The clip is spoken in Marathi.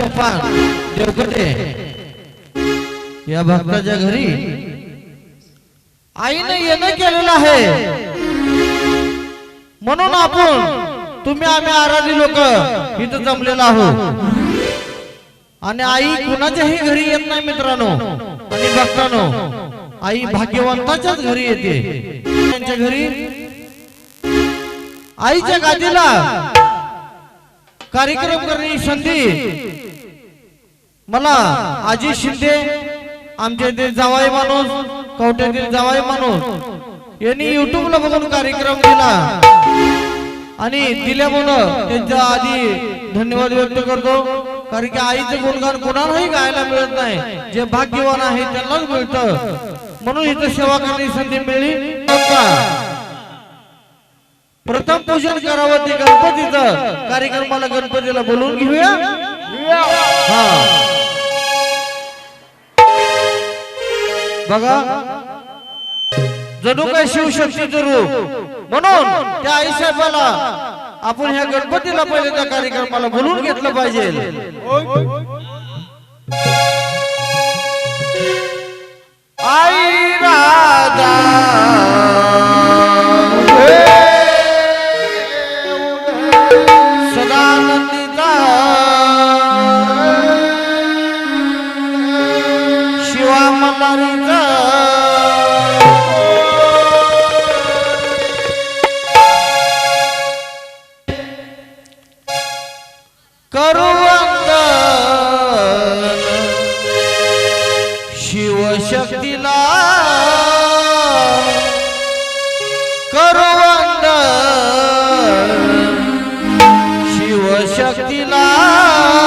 सोपान देवकते या भक्ताच्या घरी आईने येणं केलेलं आहे. म्हणून आपण तुम्ही आम्ही आराधी लोक इथं जमलेलो आहोत. आणि आई कुणाच्याही घरी येत नाही मित्रांनो. आणि भक्तांनो आई भाग्यवंताच्याच घरी येते. त्यांच्या घरी आईच्या गादीला कार्यक्रम करण्याची संधी. मला आजी शिंदे आमच्या इथे जावाई माणूस कवट्यातील जावाई माणूस यांनी युट्यूबला बघून कार्यक्रम दिला आणि दिल्यामुळं त्यांच्या आधी धन्यवाद व्यक्त करतो. कारण की आईचं गुणगान कोणालाही गायला मिळत नाही. जे भाग्यवान आहे त्यांनाच मिळतं. म्हणून इथं सेवा करण्याची संधी मिळली. नव्हता प्रथम पूजन करावं ते गणपतीचं. कार्यक्रमाला गणपतीला बोलवून घेऊया. हा. बघा. जणू काय शिवशक्तीचं रूप. म्हणून त्या आईसाहेबाला आपण ह्या गणपतीला पहिले त्या कार्यक्रमाला बोलवून घेतलं पाहिजे. आई. શક્તિલા